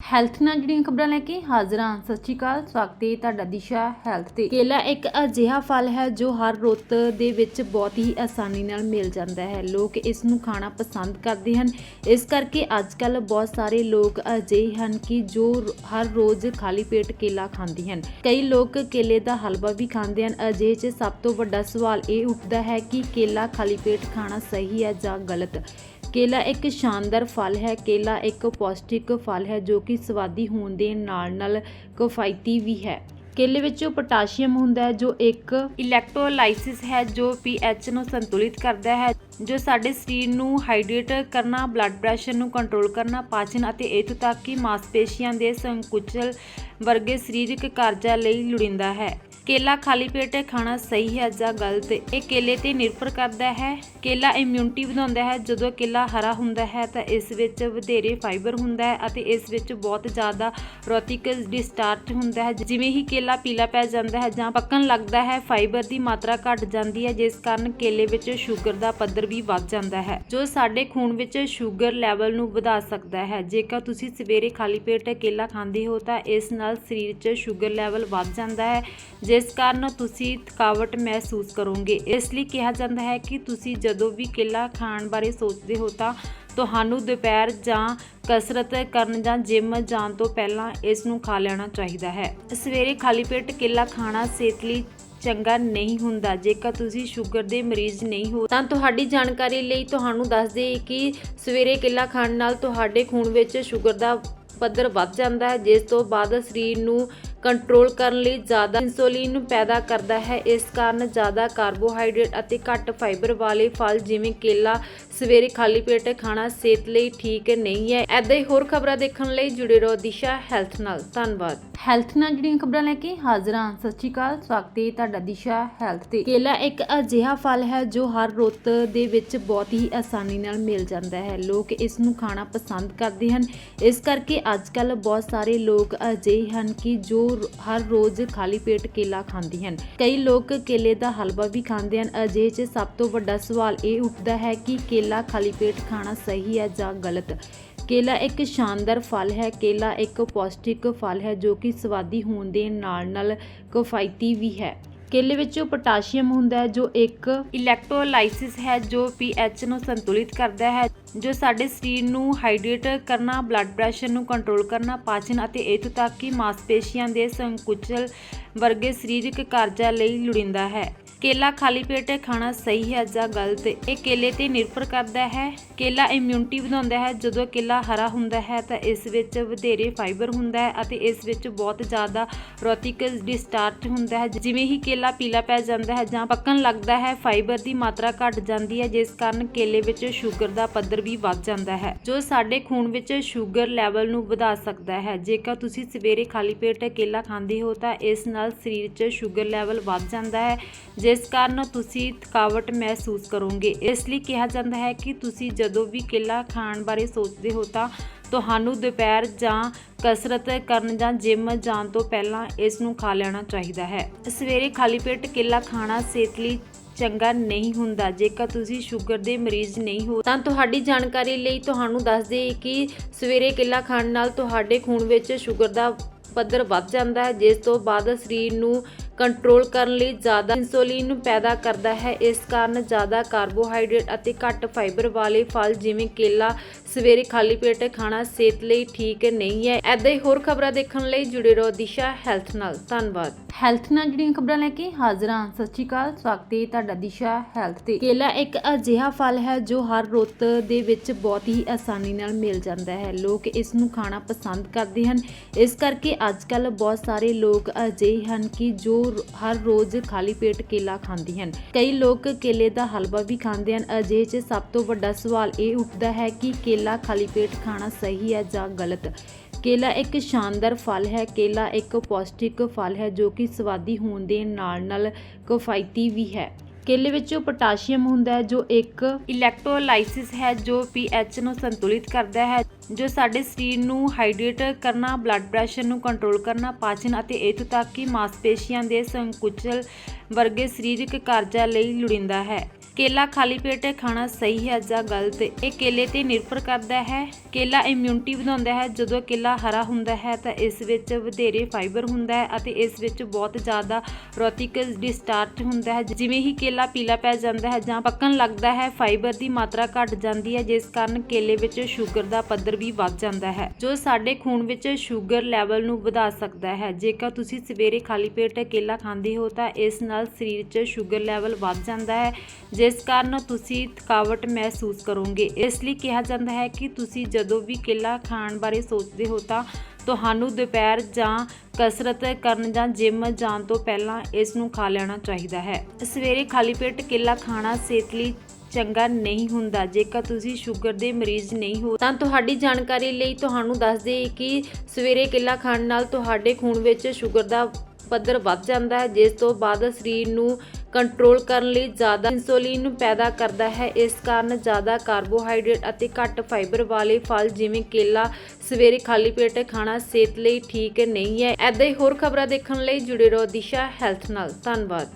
Health ਨਾਲ ਜਿਹੜੀਆਂ ਖਬਰਾਂ ਲੈ ਕੇ ਹਾਜ਼ਰ ਹਾਂ। ਸਤਿ ਸ਼੍ਰੀ ਅਕਾਲ, ਸਵਾਗਤ ਹੈ ਤੁਹਾਡਾ ਦਿਸ਼ਾ ਹੈਲਥ ਤੇ। ਕੇਲਾ ਇੱਕ ਅਜਿਹਾ ਫਲ ਹੈ ਜੋ ਹਰ ਰੁੱਤ ਦੇ ਵਿੱਚ ਬਹੁਤ ਹੀ ਆਸਾਨੀ ਨਾਲ ਮਿਲ ਜਾਂਦਾ ਹੈ। ਲੋਕ ਇਸ ਨੂੰ ਖਾਣਾ ਪਸੰਦ ਕਰਦੇ ਹਨ। ਇਸ ਕਰਕੇ ਅੱਜ ਕੱਲ ਬਹੁਤ ਸਾਰੇ ਲੋਕ ਅਜਿਹੇ ਹਨ ਕਿ ਜੋ ਹਰ ਰੋਜ਼ ਖਾਲੀ ਪੇਟ ਕੇਲਾ ਖਾਂਦੇ ਹਨ। ਕਈ ਲੋਕ ਕੇਲੇ ਦਾ ਹਲਵਾ ਵੀ ਖਾਂਦੇ ਹਨ। ਅਜਿਹੇ 'ਚ ਸਭ ਤੋਂ ਵੱਡਾ ਸਵਾਲ ਇਹ ਉੱਠਦਾ ਹੈ ਕਿ ਕੇਲਾ ਖਾਲੀ ਪੇਟ ਖਾਣਾ ਸਹੀ ਹੈ ਜਾਂ ਗਲਤ? ਕੇਲਾ ਇੱਕ ਸ਼ਾਨਦਾਰ ਫਲ ਹੈ, ਕੇਲਾ ਇੱਕ ਪੌਸ਼ਟਿਕ ਫਲ ਹੈ ਜੋ ਕਿ ਸਵਾਦੀ ਹੋਣ ਦੇ ਨਾਲ ਨਾਲ ਕਿਫਾਇਤੀ ਵੀ ਹੈ। ਕੇਲੇ ਵਿੱਚ ਪੋਟਾਸ਼ੀਅਮ ਹੁੰਦਾ ਹੈ ਜੋ ਇੱਕ ਇਲੈਕਟ੍ਰੋਲਾਈਸਿਸ ਹੈ ਜੋ ਪੀਐਚ ਨੂੰ ਸੰਤੁਲਿਤ ਕਰਦਾ ਹੈ। ਜੋ ਸਾਡੇ ਸਰੀਰ ਨੂੰ ਹਾਈਡਰੇਟ ਕਰਨਾ ਬਲੱਡ ਪ੍ਰੈਸ਼ਰ ਨੂੰ ਕੰਟਰੋਲ ਕਰਨਾ, ਪਾਚਨ ਅਤੇ ਇੱਥੋਂ ਤੱਕ ਕਿ ਮਾਸਪੇਸ਼ੀਆਂ ਦੇ ਸੰਕੁਚਲ ਵਰਗੇ ਸਰੀਰਕ ਕਾਰਜਾਂ ਲਈ ਲੋੜੀਂਦਾ ਹੈ। ਕੇਲਾ ਖਾਲੀ ਪੇਟ ਖਾਣਾ ਸਹੀ ਹੈ ਜਾਂ ਗਲਤ? ਇਹ ਕੇਲੇ ਤੇ ਨਿਰਭਰ ਕਰਦਾ ਹੈ। ਕੇਲਾ ਇਮਿਊਨਿਟੀ ਵਧਾਉਂਦਾ ਹੈ। ਜਦੋਂ ਕੇਲਾ ਹਰਾ ਹੁੰਦਾ ਹੈ ਤਾਂ ਇਸ ਵਿੱਚ ਵਧੇਰੇ ਫਾਈਬਰ ਹੁੰਦਾ ਹੈ ਅਤੇ ਇਸ ਵਿੱਚ ਬਹੁਤ ਜ਼ਿਆਦਾ ਰੋਟਿਕ ਡਿਸਟਾਰਚ ਹੁੰਦਾ ਹੈ। ਜਿਵੇਂ ਹੀ ਕੇਲਾ ਪੀਲਾ ਪੈ ਜਾਂਦਾ ਹੈ ਜਾਂ ਪੱਕਣ ਲੱਗਦਾ ਹੈ ਫਾਈਬਰ ਦੀ ਮਾਤਰਾ ਘਟ ਜਾਂਦੀ ਹੈ, ਜਿਸ ਕਾਰਨ ਕੇਲੇ ਵਿੱਚ ਸ਼ੂਗਰ ਦਾ ਪੱਧਰ ਵੀ ਵੱਧ ਜਾਂਦਾ ਹੈ, ਜੋ ਸਾਡੇ ਖੂਨ ਵਿੱਚ ਸ਼ੂਗਰ ਲੈਵਲ ਨੂੰ ਵਧਾ ਸਕਦਾ ਹੈ। ਜੇਕਰ ਤੁਸੀਂ ਸਵੇਰੇ ਖਾਲੀ ਪੇਟ ਕੇਲਾ ਖਾਂਦੇ ਹੋ, ਤਾਂ ਇਸ ਨਾਲ ਸਰੀਰ 'ਚ ਸ਼ੂਗਰ ਲੈਵਲ ਵੱਧ ਜਾਂਦਾ ਹੈ, ਜਿਸ ਕਾਰਨ ਤੁਸੀਂ ਥਕਾਵਟ ਮਹਿਸੂਸ ਕਰੋਗੇ। ਇਸ ਲਈ ਕਿਹਾ ਜਾਂਦਾ ਹੈ ਕਿ ਤੁਸੀਂ ਜਦੋਂ ਵੀ ਕੇਲਾ ਖਾਣ ਬਾਰੇ ਸੋਚਦੇ ਹੋ, ਤਾਂ ਤੁਹਾਨੂੰ ਦੁਪਹਿਰ ਜਾਂ ਕਸਰਤ ਕਰਨ ਜਾਂ ਜਿਮ ਜਾਣ ਤੋਂ ਪਹਿਲਾਂ ਇਸ ਨੂੰ ਖਾ ਲੈਣਾ ਚਾਹੀਦਾ ਹੈ। ਸਵੇਰੇ ਖਾਲੀ ਪੇਟ ਕੇਲਾ ਖਾਣਾ ਸਿਹਤ ਲਈ ਚੰਗਾ ਨਹੀਂ ਹੁੰਦਾ। ਜੇਕਰ ਤੁਸੀਂ ਸ਼ੂਗਰ ਦੇ ਮਰੀਜ਼ ਨਹੀਂ ਹੋ, ਤਾਂ ਤੁਹਾਡੀ ਜਾਣਕਾਰੀ ਲਈ ਤੁਹਾਨੂੰ ਦੱਸ ਦੇਈਏ ਕਿ ਸਵੇਰੇ ਕੇਲਾ ਖਾਣ ਨਾਲ ਤੁਹਾਡੇ ਖੂਨ ਵਿੱਚ ਸ਼ੂਗਰ ਦਾ ਪੱਧਰ ਵੱਧ ਜਾਂਦਾ ਹੈ, ਜਿਸ ਤੋਂ ਬਾਅਦ ਸਰੀਰ ਨੂੰ ਕੰਟਰੋਲ ਕਰਨ ਲਈ ਜ਼ਿਆਦਾ ਇਨਸੂਲਿਨ ਪੈਦਾ ਕਰਦਾ ਹੈ। ਇਸ ਕਾਰਨ ਜ਼ਿਆਦਾ ਕਾਰਬੋਹਾਈਡਰੇਟ ਅਤੇ ਘੱਟ ਫਾਈਬਰ ਵਾਲੇ ਫਲ ਜਿਵੇਂ ਕੇਲਾ, ਸਵੇਰੇ ਖਾਲੀ ਪੇਟ ਖਾਣਾ ਸਿਹਤ ਲਈ ਠੀਕ ਨਹੀਂ ਹੈ। ਐਦਾਂ ਹੀ ਹੋਰ ਖਬਰਾਂ ਦੇਖਣ ਲਈ ਜੁੜੇ ਰਹੋ ਦਿਸ਼ਾ ਹੈਲਥ ਨਾਲ। ਧੰਨਵਾਦ। ਹੈਲਥ ਨਾਲ ਜਿਹੜੀਆਂ ਖਬਰਾਂ ਲੈ ਕੇ ਹਾਜ਼ਰ ਹਾਂ। ਸਤਿ ਸ਼੍ਰੀ ਅਕਾਲ, ਸਵਾਗਤ ਹੈ ਤੁਹਾਡਾ ਦਿਸ਼ਾ ਹੈਲਥ ਤੇ। ਕੇਲਾ ਇੱਕ ਅਜਿਹਾ ਫਲ ਹੈ ਜੋ ਹਰ ਰੁੱਤ ਦੇ ਵਿੱਚ ਬਹੁਤ ਹੀ ਆਸਾਨੀ ਨਾਲ ਮਿਲ ਜਾਂਦਾ ਹੈ। ਲੋਕ ਇਸ ਨੂੰ ਖਾਣਾ ਪਸੰਦ ਕਰਦੇ ਹਨ। ਇਸ ਕਰਕੇ ਅੱਜ ਕੱਲ ਬਹੁਤ ਸਾਰੇ ਲੋਕ ਅਜਿਹੇ ਹਨ ਕਿ ਜੋ ਰ- ਹਰ ਰੋਜ਼ ਖਾਲੀ ਪੇਟ ਕੇਲਾ ਖਾਂਦੇ ਹਨ। ਕਈ ਲੋਕ ਕੇਲੇ ਦਾ ਹਲਵਾ ਵੀ ਖਾਂਦੇ ਹਨ। ਅਜਿਹੇ 'ਚ ਸਭ ਤੋਂ ਵੱਡਾ ਸਵਾਲ ਇਹ ਉੱਠਦਾ ਹੈ ਕਿ ਕੇਲਾ ਖਾਲੀ ਪੇਟ ਖਾਣਾ ਸਹੀ ਹੈ ਜਾਂ ਗਲਤ? ਕੇਲਾ ਇੱਕ ਸ਼ਾਨਦਾਰ ਫਲ ਹੈ। ਕੇਲਾ ਇੱਕ ਪੌਸ਼ਟਿਕ ਫਲ ਹੈ ਜੋ ਕਿ ਸਵਾਦੀ ਹੋਣ ਦੇ ਨਾਲ ਨਾਲ ਕਿਫਾਇਤੀ ਵੀ ਹੈ। ਕੇਲੇ ਵਿੱਚ ਪੋਟਾਸ਼ੀਅਮ ਹੁੰਦਾ ਹੈ, ਜੋ ਇੱਕ ਇਲੈਕਟ੍ਰੋਲਾਈਸਿਸ ਹੈ, ਜੋ ਪੀਐਚ ਨੂੰ ਸੰਤੁਲਿਤ ਕਰਦਾ ਹੈ, ਜੋ ਸਾਡੇ ਸਰੀਰ ਨੂੰ ਹਾਈਡਰੇਟ ਕਰਨਾ, ਬਲੱਡ ਪ੍ਰੈਸ਼ਰ ਨੂੰ ਕੰਟਰੋਲ ਕਰਨਾ, ਪਾਚਨ ਅਤੇ ਇੱਥੋਂ ਤੱਕ ਕਿ ਮਾਸਪੇਸ਼ੀਆਂ ਦੇ ਸੰਕੁਚਲ ਵਰਗੇ ਸਰੀਰਕ ਕਾਰਜਾਂ ਲਈ ਲੋੜੀਂਦਾ ਹੈ। ਕੇਲਾ ਖਾਲੀ ਪੇਟ ਖਾਣਾ ਸਹੀ ਹੈ ਜਾਂ ਗਲਤ? ਇਹ ਕੇਲੇ ਤੇ ਨਿਰਭਰ ਕਰਦਾ ਹੈ। ਕੇਲਾ ਇਮਿਊਨਿਟੀ ਵਧਾਉਂਦਾ ਹੈ। ਜਦੋਂ ਕੇਲਾ ਹਰਾ ਹੁੰਦਾ ਹੈ, ਤਾਂ ਇਸ ਵਿੱਚ ਵਧੇਰੇ ਫਾਈਬਰ ਹੁੰਦਾ ਹੈ ਅਤੇ ਇਸ ਵਿੱਚ ਬਹੁਤ ਜ਼ਿਆਦਾ ਰੋਟਿਕ ਡਿਸਟਾਰਚ ਹੁੰਦਾ ਹੈ। ਜਿਵੇਂ ਹੀ ਕੇਲਾ ਪੀਲਾ ਪੈ ਜਾਂਦਾ ਹੈ ਜਾਂ ਪੱਕਣ ਲੱਗਦਾ ਹੈ ਫਾਈਬਰ ਦੀ ਮਾਤਰਾ ਘਟ ਜਾਂਦੀ ਹੈ, ਜਿਸ ਕਾਰਨ ਕੇਲੇ ਵਿੱਚ ਸ਼ੂਗਰ ਦਾ ਪੱਧਰ ਵੀ ਵੱਧ ਜਾਂਦਾ ਹੈ। ਜੋ ਸਾਡੇ ਖੂਨ ਵਿੱਚ ਸ਼ੂਗਰ ਲੈਵਲ ਨੂੰ ਵਧਾ ਸਕਦਾ ਹੈ। ਜੇਕਰ ਤੁਸੀਂ ਸਵੇਰੇ ਖਾਲੀ ਪੇਟ ਕੇਲਾ ਖਾਂਦੇ ਹੋ, ਤਾਂ ਇਸ ਨਾਲ ਸਰੀਰ 'ਚ ਸ਼ੂਗਰ ਲੈਵਲ ਵੱਧ ਜਾਂਦਾ ਹੈ। ਜਿਸ ਕਾਰਨ ਤੁਸੀਂ ਥਕਾਵਟ ਮਹਿਸੂਸ ਕਰੋਗੇ। ਇਸ ਲਈ ਕਿਹਾ ਜਾਂਦਾ ਹੈ ਕਿ ਤੁਸੀਂ ਜਦੋਂ ਵੀ ਕੇਲਾ ਖਾਣ ਬਾਰੇ ਸੋਚਦੇ ਹੋ ਤਾਂ ਤੁਹਾਨੂੰ ਦੁਪਹਿਰ ਜਾਂ ਕਸਰਤ ਕਰਨ ਜਾਂ ਜਿਮ ਜਾਣ ਤੋਂ ਪਹਿਲਾਂ ਇਸ ਨੂੰ ਖਾ ਲੈਣਾ ਚਾਹੀਦਾ ਹੈ। ਸਵੇਰੇ ਖਾਲੀ ਪੇਟ ਕੇਲਾ ਖਾਣਾ ਸਿਹਤ ਲਈ ਚੰਗਾ ਨਹੀਂ ਹੁੰਦਾ। ਜੇਕਰ ਤੁਸੀਂ ਸ਼ੂਗਰ ਦੇ ਮਰੀਜ਼ ਨਹੀਂ ਹੋ ਤਾਂ ਤੁਹਾਡੀ ਜਾਣਕਾਰੀ ਲਈ ਤੁਹਾਨੂੰ ਦੱਸ ਦੇਈਏ ਕਿ ਸਵੇਰੇ ਕੇਲਾ ਖਾਣ ਨਾਲ ਤੁਹਾਡੇ ਖੂਨ ਵਿੱਚ ਸ਼ੂਗਰ ਦਾ ਪੱਧਰ ਵੱਧ ਜਾਂਦਾ ਹੈ, ਜਿਸ ਤੋਂ ਬਾਅਦ ਸਰੀਰ ਨੂੰ ਕੰਟਰੋਲ ਕਰਨ ਲਈ ਜ਼ਿਆਦਾ ਇਨਸੂਲਿਨ ਪੈਦਾ ਕਰਦਾ ਹੈ। ਇਸ ਕਾਰਨ ਜ਼ਿਆਦਾ ਕਾਰਬੋਹਾਈਡਰੇਟ ਅਤੇ ਘੱਟ ਫਾਈਬਰ ਵਾਲੇ ਫਲ ਜਿਵੇਂ ਕੇਲਾ, ਸਵੇਰੇ ਖਾਲੀ ਪੇਟ ਖਾਣਾ ਸਿਹਤ ਲਈ ਠੀਕ ਨਹੀਂ ਹੈ। ਐਦਾਂ ਹੀ ਹੋਰ ਖਬਰਾਂ ਦੇਖਣ ਲਈ ਜੁੜੇ ਰਹੋ ਦਿਸ਼ਾ ਹੈਲਥ ਨਾਲ। ਧੰਨਵਾਦ। ਹੈਲਥ ਨਾਲ ਜਿਹੜੀਆਂ ਖਬਰਾਂ ਲੈ ਕੇ ਹਾਜ਼ਰ ਹਾਂ। ਸਤਿ ਸ਼੍ਰੀ ਅਕਾਲ, ਸਵਾਗਤ ਹੈ ਤੁਹਾਡਾ ਦਿਸ਼ਾ ਹੈਲਥ ਤੇ। ਕੇਲਾ ਇੱਕ ਅਜਿਹਾ ਫਲ ਹੈ ਜੋ ਹਰ ਰੁੱਤ ਦੇ ਵਿੱਚ ਬਹੁਤ ਹੀ ਆਸਾਨੀ ਨਾਲ ਮਿਲ ਜਾਂਦਾ ਹੈ। ਲੋਕ ਇਸ ਨੂੰ ਖਾਣਾ ਪਸੰਦ ਕਰਦੇ ਹਨ। ਇਸ ਕਰਕੇ ਅੱਜ ਕੱਲ ਬਹੁਤ ਸਾਰੇ ਲੋਕ ਅਜਿਹੇ ਹਨ ਕਿ ਜੋ ਰ- ਹਰ ਰੋਜ਼ ਖਾਲੀ ਪੇਟ ਕੇਲਾ ਖਾਂਦੇ ਹਨ। ਕਈ ਲੋਕ ਕੇਲੇ ਦਾ ਹਲਵਾ ਵੀ ਖਾਂਦੇ ਹਨ। ਅਜਿਹੇ 'ਚ ਸਭ ਤੋਂ ਵੱਡਾ ਸਵਾਲ ਇਹ ਉੱਠਦਾ ਹੈ ਕਿ ਕੇਲਾ ਖਾਲੀ ਪੇਟ ਖਾਣਾ ਸਹੀ ਹੈ ਜਾਂ ਗਲਤ? ਕੇਲਾ ਇੱਕ ਸ਼ਾਨਦਾਰ ਫਲ ਹੈ। ਕੇਲਾ ਇੱਕ ਪੌਸ਼ਟਿਕ ਫਲ ਹੈ ਜੋ ਕਿ ਸਵਾਦੀ ਹੋਣ ਦੇ ਨਾਲ ਨਾਲ ਕਿਫਾਇਤੀ ਵੀ ਹੈ। ਕੇਲੇ ਵਿੱਚ ਪੋਟਾਸ਼ੀਅਮ ਹੁੰਦਾ ਹੈ, ਜੋ ਇੱਕ ਇਲੈਕਟ੍ਰੋਲਾਈਸਿਸ ਹੈ, ਜੋ ਪੀਐਚ ਨੂੰ ਸੰਤੁਲਿਤ ਕਰਦਾ ਹੈ, ਜੋ ਸਾਡੇ ਸਰੀਰ ਨੂੰ ਹਾਈਡਰੇਟ ਕਰਨਾ, ਬਲੱਡ ਪ੍ਰੈਸ਼ਰ ਨੂੰ ਕੰਟਰੋਲ ਕਰਨਾ, ਪਾਚਨ ਅਤੇ ਇੱਥੋਂ ਤੱਕ ਕਿ ਮਾਸਪੇਸ਼ੀਆਂ ਦੇ ਸੰਕੁਚਲ ਵਰਗੇ ਸਰੀਰਕ ਕਾਰਜਾਂ ਲਈ ਲੋੜੀਂਦਾ ਹੈ। ਕੇਲਾ ਖਾਲੀ ਪੇਟ ਖਾਣਾ ਸਹੀ ਹੈ ਜਾਂ ਗਲਤ? ਇਹ ਕੇਲੇ ਤੇ ਨਿਰਭਰ ਕਰਦਾ ਹੈ। ਕੇਲਾ ਇਮਿਊਨਿਟੀ ਵਧਾਉਂਦਾ ਹੈ। ਜਦੋਂ ਕੇਲਾ ਹਰਾ ਹੁੰਦਾ ਹੈ, ਤਾਂ ਇਸ ਵਿੱਚ ਵਧੇਰੇ ਫਾਈਬਰ ਹੁੰਦਾ ਹੈ ਅਤੇ ਇਸ ਵਿੱਚ ਬਹੁਤ ਜ਼ਿਆਦਾ ਰੋਟਿਕ ਡਿਸਟਾਰਚ ਹੁੰਦਾ ਹੈ। ਜਿਵੇਂ ਹੀ ਕੇਲਾ ਪੀਲਾ ਪੈ ਜਾਂਦਾ ਹੈ ਜਾਂ ਪੱਕਣ ਲੱਗਦਾ ਹੈ ਫਾਈਬਰ ਦੀ ਮਾਤਰਾ ਘਟ ਜਾਂਦੀ ਹੈ, ਜਿਸ ਕਾਰਨ ਕੇਲੇ ਵਿੱਚ ਸ਼ੂਗਰ ਦਾ ਪੱਧਰ ਵੀ ਵੱਧ ਜਾਂਦਾ ਹੈ, ਜੋ ਸਾਡੇ ਖੂਨ ਵਿੱਚ ਸ਼ੂਗਰ ਲੈਵਲ ਨੂੰ ਵਧਾ ਸਕਦਾ ਹੈ। ਜੇਕਰ ਤੁਸੀਂ ਸਵੇਰੇ ਖਾਲੀ ਪੇਟ ਕੇਲਾ ਖਾਂਦੇ ਹੋ, ਤਾਂ ਇਸ ਨਾਲ ਸਰੀਰ 'ਚ ਸ਼ੂਗਰ ਲੈਵਲ ਵੱਧ ਜਾਂਦਾ ਹੈ ਜਿਸ ਕਾਰਨ ਤੁਸੀਂ ਥਕਾਵਟ ਮਹਿਸੂਸ ਕਰੋਗੇ। ਇਸ ਲਈ ਕਿਹਾ ਜਾਂਦਾ ਹੈ ਕਿ ਤੁਸੀਂ ਜਦੋਂ ਵੀ ਕੇਲਾ ਖਾਣ ਬਾਰੇ ਸੋਚਦੇ ਹੋ ਤਾਂ ਤੁਹਾਨੂੰ ਦੁਪਹਿਰ ਜਾਂ ਕਸਰਤ ਕਰਨ ਜਾਂ ਜਿਮ ਜਾਣ ਤੋਂ ਪਹਿਲਾਂ ਇਸ ਨੂੰ ਖਾ ਲੈਣਾ ਚਾਹੀਦਾ ਹੈ। ਸਵੇਰੇ ਖਾਲੀ ਪੇਟ ਕੇਲਾ ਖਾਣਾ ਸਿਹਤ ਲਈ ਚੰਗਾ ਨਹੀਂ ਹੁੰਦਾ। ਜੇਕਰ ਤੁਸੀਂ ਸ਼ੂਗਰ ਦੇ ਮਰੀਜ਼ ਨਹੀਂ ਹੋ ਤਾਂ ਤੁਹਾਡੀ ਜਾਣਕਾਰੀ ਲਈ ਤੁਹਾਨੂੰ ਦੱਸ ਦੇਈਏ ਕਿ ਸਵੇਰੇ ਕੇਲਾ ਖਾਣ ਨਾਲ ਤੁਹਾਡੇ ਖੂਨ ਵਿੱਚ ਸ਼ੂਗਰ ਦਾ ਪੱਧਰ ਵੱਧ ਜਾਂਦਾ ਹੈ, ਜਿਸ ਤੋਂ ਬਾਅਦ ਸਰੀਰ ਨੂੰ ਕੰਟਰੋਲ ਕਰਨ ਲਈ ਜ਼ਿਆਦਾ ਇਨਸੂਲਿਨ ਪੈਦਾ ਕਰਦਾ ਹੈ। ਇਸ ਕਾਰਨ ਜ਼ਿਆਦਾ ਕਾਰਬੋਹਾਈਡਰੇਟ ਅਤੇ ਘੱਟ ਫਾਈਬਰ ਵਾਲੇ ਫਲ ਜਿਵੇਂ ਕੇਲਾ, ਸਵੇਰੇ ਖਾਲੀ ਪੇਟ ਖਾਣਾ ਸਿਹਤ ਲਈ ਠੀਕ ਨਹੀਂ ਹੈ। ਐਦਾਂ ਹੀ ਹੋਰ ਖਬਰਾਂ ਦੇਖਣ ਲਈ ਜੁੜੇ ਰਹੋ ਦਿਸ਼ਾ ਹੈਲਥ ਨਾਲ। ਧੰਨਵਾਦ।